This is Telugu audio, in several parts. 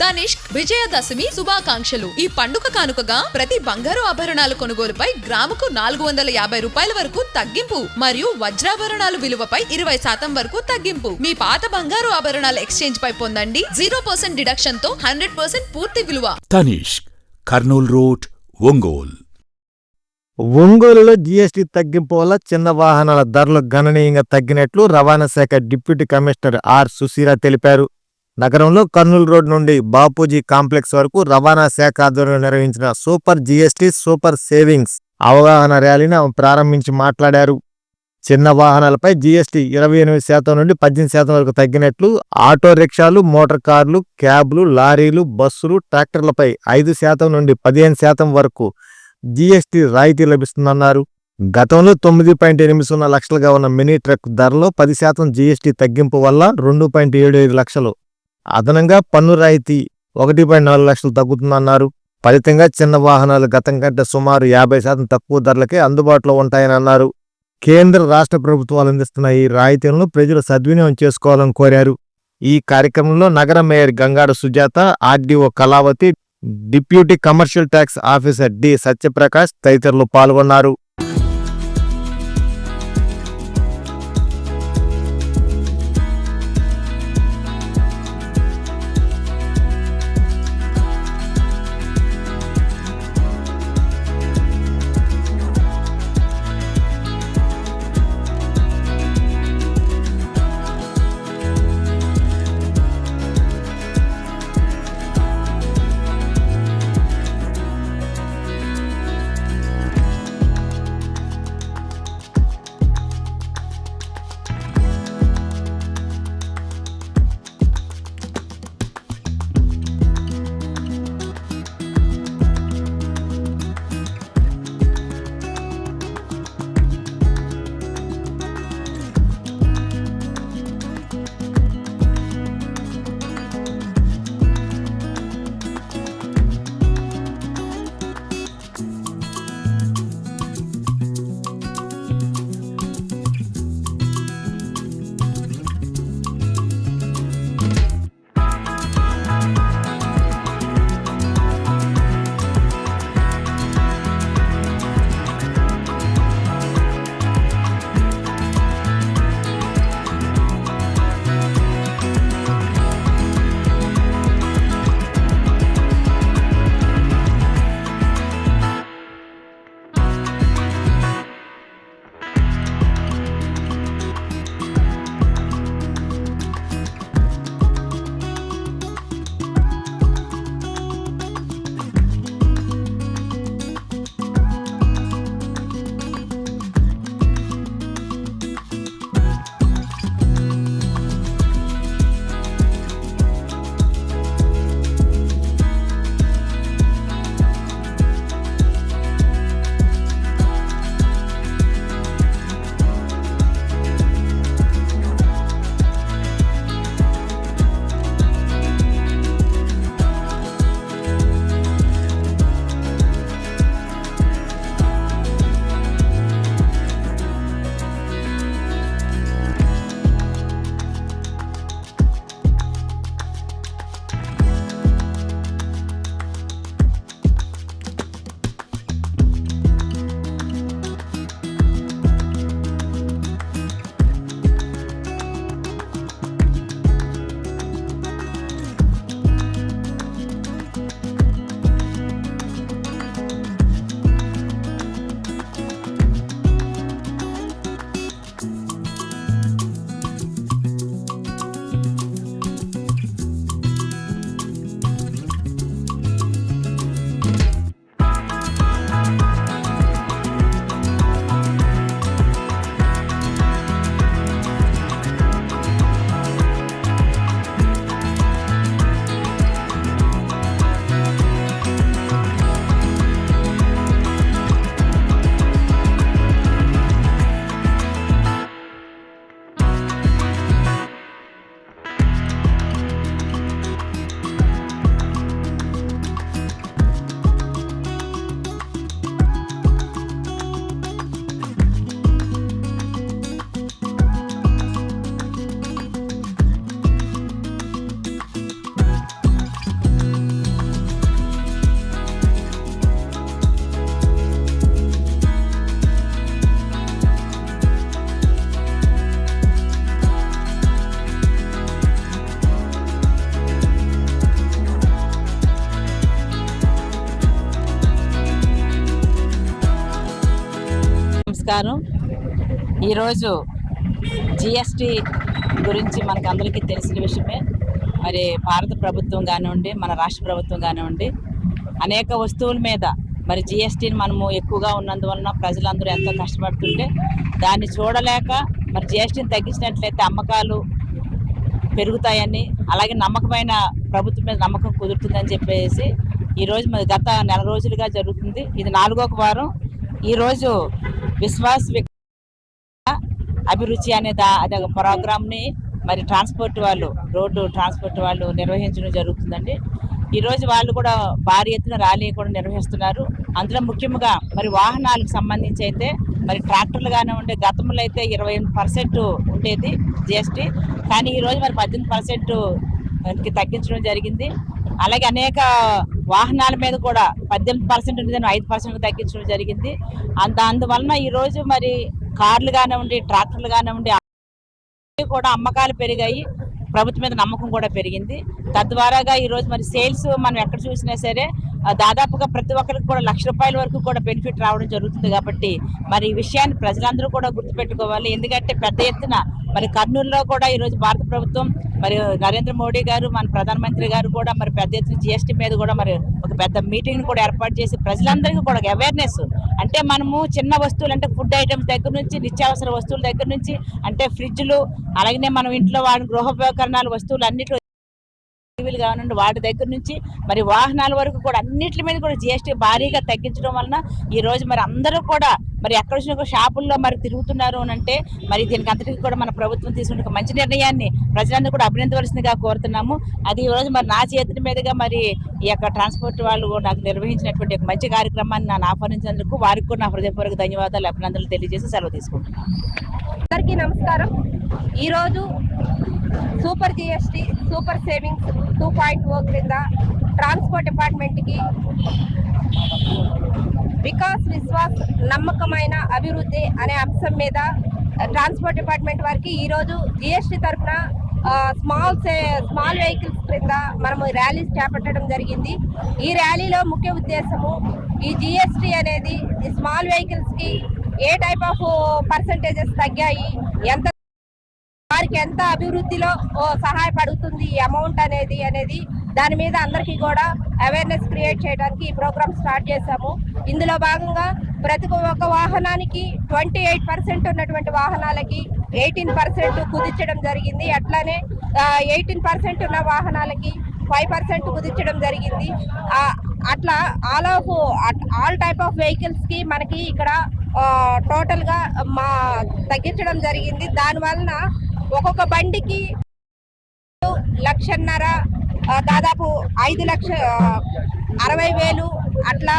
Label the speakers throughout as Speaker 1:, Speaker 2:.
Speaker 1: తనిష్క్ విజయదశమి శుభాకాంక్షలు. ఈ పండుగ కానుకగా ప్రతి బంగారు ఆభరణాల కొనుగోలుపై గ్రాముకు నాలుగు వందల యాభై రూపాయల వరకు తగ్గింపు మరియు వజ్రాభరణాలు విలువపై ఇరవై శాతం వరకు తగ్గింపు. మీ పాత బంగారు ఆభరణాల ఎక్స్చేంజ్ పై పొందండి. జీరో పర్సెంట్ డిడక్షన్తో హండ్రెడ్ పర్సెంట్ పూర్తి విలువ.
Speaker 2: తనిష్క్ కర్నూల్ రోడ్ ఒంగోల్.
Speaker 3: ఒంగోలులో జీఎస్టీ తగ్గింపు వల్ల చిన్న వాహనాల ధరలు గణనీయంగా తగ్గినట్లు రవాణా శాఖ డిప్యూటీ కమిషనర్ ఆర్ సుశీల తెలిపారు. నగరంలో కర్నూలు రోడ్ నుండి బాపూజీ కాంప్లెక్స్ వరకు రవాణా శాఖ ఆధ్వర్యంలో నిర్వహించిన సూపర్ జీఎస్టీ సూపర్ సేవింగ్స్ అవగాహన ర్యాలీని ఆమె ప్రారంభించి మాట్లాడారు. చిన్న వాహనాలపై జీఎస్టీ ఇరవై ఎనిమిది శాతం నుండి పద్దెనిమిది శాతం వరకు తగ్గినట్లు ఆటో రిక్షాలు మోటార్ కార్లు క్యాబ్లు లారీలు బస్సులు ట్రాక్టర్లపై ఐదు శాతం నుండి పదిహేను శాతం వరకు జీఎస్టీ రాయితీ లభిస్తుందన్నారు. గతంలో తొమ్మిది పాయింట్ ఎనిమిది సున్నా లక్షలుగా ఉన్న మినీ ట్రక్ ధరలో పది శాతం జీఎస్టీ తగ్గింపు వల్ల రెండు పాయింట్ ఏడు ఐదు లక్షలు అదనంగా పన్ను రాయితీ ఒకటి పాయింట్ నాలుగు లక్షలు తగ్గుతుందన్నారు. ఫలితంగా చిన్న వాహనాలు గతం కంటే సుమారు యాభై శాతం తక్కువ ధరలకే అందుబాటులో ఉంటాయని అన్నారు. కేంద్ర రాష్ట్ర ప్రభుత్వాలు అందిస్తున్న ఈ రాయితీలను ప్రజలు సద్వినియోగం చేసుకోవాలని కోరారు. ఈ కార్యక్రమంలో నగర mayor Gangada Sujatha RDO Kalavathi deputy commercial tax officer D Satyaprakash తదితరులు పాల్గొన్నారు.
Speaker 4: నమస్కారం. ఈరోజు జిఎస్టి గురించి మనకు అందరికీ తెలిసిన విషయమే. మరి భారత ప్రభుత్వం కానివ్వండి మన రాష్ట్ర ప్రభుత్వం కానివ్వండి అనేక వస్తువుల మీద మరి జిఎస్టీని మనము ఎక్కువగా ఉన్నందువలన ప్రజలందరూ ఎంతో కష్టపడుతుంటే దాన్ని చూడలేక మరి జిఎస్టీని తగ్గించినట్లయితే అమ్మకాలు పెరుగుతాయని అలాగే నమ్మకమైన ప్రభుత్వం మీద నమ్మకం కుదురుతుందని చెప్పేసి ఈరోజు మరి గత నెల రోజులుగా జరుగుతుంది. ఇది నాలుగో వారం. ఈరోజు విశ్వాస్ అభిరుచి అనే దా అదే ప్రోగ్రామ్ని మరి ట్రాన్స్పోర్ట్ వాళ్ళు రోడ్డు ట్రాన్స్పోర్ట్ వాళ్ళు నిర్వహించడం జరుగుతుందండి. ఈరోజు వాళ్ళు కూడా భారీ ఎత్తున ర్యాలీ కూడా నిర్వహిస్తున్నారు. అందులో ముఖ్యంగా మరి వాహనాలకు సంబంధించి అయితే మరి ట్రాక్టర్లు కానివ్వండి గతంలో అయితే ఇరవై ఎనిమిది పర్సెంట్ ఉండేది జిఎస్టీ. కానీ ఈరోజు మరి పద్దెనిమిది పర్సెంట్ మనకి తగ్గించడం జరిగింది. అలాగే అనేక వాహనాల మీద కూడా పద్దెనిమిది పర్సెంట్ ఉండేదని ఐదు పర్సెంట్ తగ్గించడం జరిగింది. అంత అందువలన ఈరోజు మరి కార్లు కానివ్వండి ట్రాక్టర్లు కానివ్వండి కూడా అమ్మకాలు పెరిగాయి. ప్రభుత్వం మీద నమ్మకం కూడా పెరిగింది. తద్వారాగా ఈరోజు మరి సేల్స్ మనం ఎక్కడ చూసినా సరే దాదాపుగా ప్రతి ఒక్కరికి కూడా లక్ష రూపాయల వరకు కూడా బెనిఫిట్ రావడం జరుగుతుంది కాబట్టి మరి ఈ విషయాన్ని ప్రజలందరూ కూడా గుర్తుపెట్టుకోవాలి. ఎందుకంటే పెద్ద ఎత్తున మరి కర్నూలులో కూడా ఈరోజు భారత ప్రభుత్వం మరి నరేంద్ర మోడీ గారు మన ప్రధానమంత్రి గారు కూడా మరి పెద్ద ఎత్తున జిఎస్టీ మీద కూడా మరి ఒక పెద్ద మీటింగ్ కూడా ఏర్పాటు చేసి ప్రజలందరికీ కూడా అవేర్నెస్ అంటే మనము చిన్న వస్తువులు అంటే ఫుడ్ ఐటమ్స్ దగ్గర నుంచి నిత్యావసర వస్తువుల దగ్గర నుంచి అంటే ఫ్రిడ్జ్లు అలాగనే మనం ఇంట్లో వాడిన గృహోపకరణాలు వస్తువులు అన్నిటి టీవీలు కానివ్వండి వాటి దగ్గర నుంచి మరి వాహనాల వరకు కూడా అన్నిటి మీద కూడా జిఎస్టీ భారీగా తగ్గించడం వలన ఈ రోజు మరి అందరూ కూడా మరి ఎక్కడ వచ్చిన షాపుల్లో మరి తిరుగుతున్నారు అని అంటే మరి దీనికి అంతటికి కూడా మన ప్రభుత్వం తీసుకున్న మంచి నిర్ణయాన్ని ప్రజలందరూ కూడా అభినందవలసిందిగా కోరుతున్నాము. అది ఈ రోజు మరి నా చేతుల మీదుగా మరి ఈ యొక్క ట్రాన్స్పోర్ట్ వాళ్ళు నాకు నిర్వహించినటువంటి ఒక మంచి కార్యక్రమాన్ని నన్ను ఆహ్వానించినందుకు వారికి కూడా నా హృదయపూర్వక ధన్యవాదాలు అభినందనలు తెలియజేసి సెలవు తీసుకుంటున్నాను.
Speaker 5: అందరికీ నమస్కారం. ఈరోజు super GST super savings two point O క్రింద ట్రాన్స్పోర్ట్ డిపార్ట్మెంట్కి వికాస్ విశ్వాస్ నమ్మకమైన అభివృద్ధి అనే అంశం మీద ట్రాన్స్పోర్ట్ డిపార్ట్మెంట్ వారికి ఈరోజు జిఎస్టి తరఫున స్మాల్ స్మాల్ వెహికల్స్ క్రింద మనము ర్యాలీస్ చేపట్టడం జరిగింది. ఈ ర్యాలీలో ముఖ్య ఉద్దేశము ఈ జిఎస్టి అనేది ఈ స్మాల్ వెహికల్స్కి ఏ టైప్ ఆఫ్ పర్సంటేజెస్ తగ్గాయి ఎంత వారికి ఎంత అభివృద్ధిలో ఓ సహాయపడుతుంది ఈ అమౌంట్ అనేది అనేది దాని మీద అందరికీ కూడా అవేర్నెస్ క్రియేట్ చేయడానికి ఈ ప్రోగ్రామ్ స్టార్ట్ చేశాము. ఇందులో భాగంగా ప్రతి ఒక్క వాహనానికి ట్వంటీ ఎయిట్ పర్సెంట్ ఉన్నటువంటి వాహనాలకి ఎయిటీన్ పర్సెంట్ కుదించడం జరిగింది. అట్లానే ఎయిటీన్ పర్సెంట్ ఉన్న వాహనాలకి ఫైవ్ పర్సెంట్ కుదించడం జరిగింది. అట్లా all of all type of వెహికల్స్కి మనకి ఇక్కడ టోటల్గా మా తగ్గించడం జరిగింది. దాని వలన ఒక్కొక్క బండికి లక్షన్నర దాదాపు ఐదు లక్ష అరవై వేలు అట్లా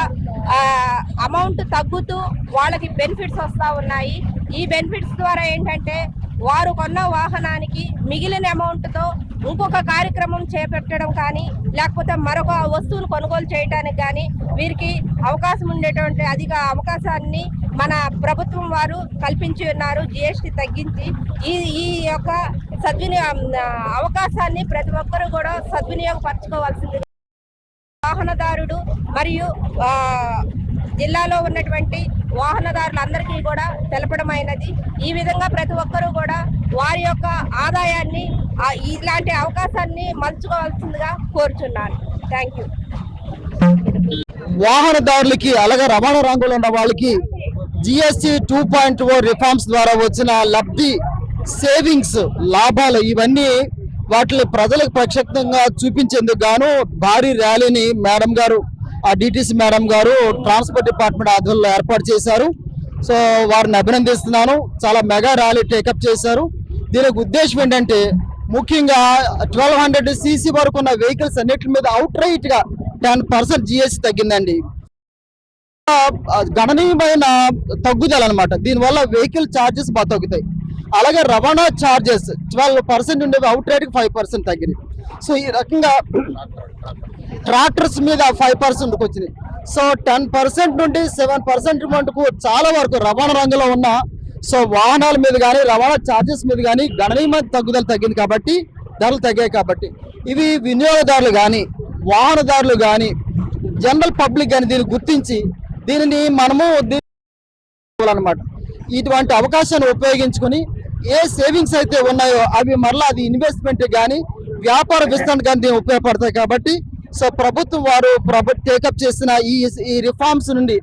Speaker 5: అమౌంట్ తగ్గుతూ వాళ్ళకి బెనిఫిట్స్ వస్తూ ఉన్నాయి. ఈ బెనిఫిట్స్ ద్వారా ఏంటంటే వారు కొన్న వాహనానికి మిగిలిన అమౌంట్తో ఇంకొక కార్యక్రమం చేపట్టడం కానీ లేకపోతే మరొక వస్తువును కొనుగోలు చేయడానికి కానీ వీరికి అవకాశం ఉండేటువంటి అధిక అవకాశాన్ని మన ప్రభుత్వం వారు కల్పించి ఉన్నారు జిఎస్టి తగ్గించి. ఈ ఈ యొక్క సద్వినియోగం అవకాశాన్ని ప్రతి ఒక్కరూ కూడా సద్వినియోగపరచుకోవాల్సింది. వాహనదారుడు మరియు జిల్లాలో ఉన్నటువంటి వాహనదారులందరికీ కూడా తెలపడమైనది ఈ విధంగా ప్రతి ఒక్కరూ కూడా వారి యొక్క ఆదాయాన్ని ఇలాంటి అవకాశాన్ని మలుచుకోవాల్సిందిగా కోరుచున్నాను. థ్యాంక్ యూ
Speaker 6: వాహనదారులకి అలాగే రవాణా రంగులు ఉన్న వాళ్ళకి GST two point O reforms ద్వారా వచ్చిన లబ్ధి సేవింగ్స్ లాభాలు ఇవన్నీ వాటిని ప్రజలకు ప్రత్యక్షంగా చూపించేందుకు గాను భారీ ర్యాలీని మేడం గారు ఆ డిటిసి మేడం గారు ట్రాన్స్పోర్ట్ డిపార్ట్మెంట్ ఆధ్వర్యంలో ఏర్పాటు చేశారు. సో వారిని అభినందిస్తున్నాను. చాలా మెగా ర్యాలీ టేకప్ చేశారు. దీనికి ఉద్దేశం ఏంటంటే ముఖ్యంగా ట్వెల్వ్ హండ్రెడ్ సీసీ వరకు ఉన్న వెహికల్స్ అన్నిటి మీద అవుట్ రైట్గా టెన్ పర్సెంట్ జిఎస్టీ తగ్గిందండి. గణనీయమైన తగ్గుదల అనమాట దీనివల్ల వెహికల్ ఛార్జెస్ బాగా తగ్గుతాయి అలాగే రవాణా ఛార్జెస్ ట్వెల్వ్ పర్సెంట్ ఉండేవి అవుట్ రేట్కి ఫైవ్ పర్సెంట్ తగ్గినాయి. సో ఈ రకంగా ట్రాక్టర్స్ మీద ఫైవ్ పర్సెంట్కి వచ్చినాయి. సో టెన్ పర్సెంట్ నుండి సెవెన్ పర్సెంట్ మటుకు చాలా వరకు రవాణా రంగంలో ఉన్న సో వాహనాల మీద కానీ రవాణా ఛార్జెస్ మీద కానీ గణనీయమైన తగ్గుదల తగ్గింది కాబట్టి ధరలు తగ్గాయి కాబట్టి. ఇవి వినియోగదారులు కానీ వాహనదారులు కానీ జనరల్ పబ్లిక్ కానీ దీన్ని గుర్తించి దీనిని మనము అనమాట ఇటువంటి అవకాశాన్ని ఉపయోగించుకొని ఏ సేవింగ్స్ అయితే ఉన్నాయో అవి మరలా అది ఇన్వెస్ట్మెంట్ కానీ వ్యాపార విస్తరణ కానీ దీనికి ఉపయోగపడతాయి కాబట్టి సో ప్రభుత్వం వారు ప్రభు టేకప్ చేసిన ఈ ఈ రిఫార్మ్స్ నుండి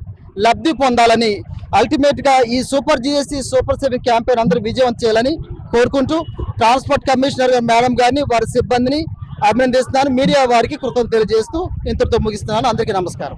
Speaker 6: లబ్ధి పొందాలని అల్టిమేట్గా ఈ super GST super saving campaign అందరూ విజయం చేయాలని కోరుకుంటూ ట్రాన్స్పోర్ట్ కమిషనర్ మేడం గారిని వారి సిబ్బందిని అభినందిస్తున్నాను. మీడియా వారికి కృతజ్ఞతలు తెలియజేస్తూ ఇంతటితో ముగిస్తున్నాను. అందరికీ నమస్కారం.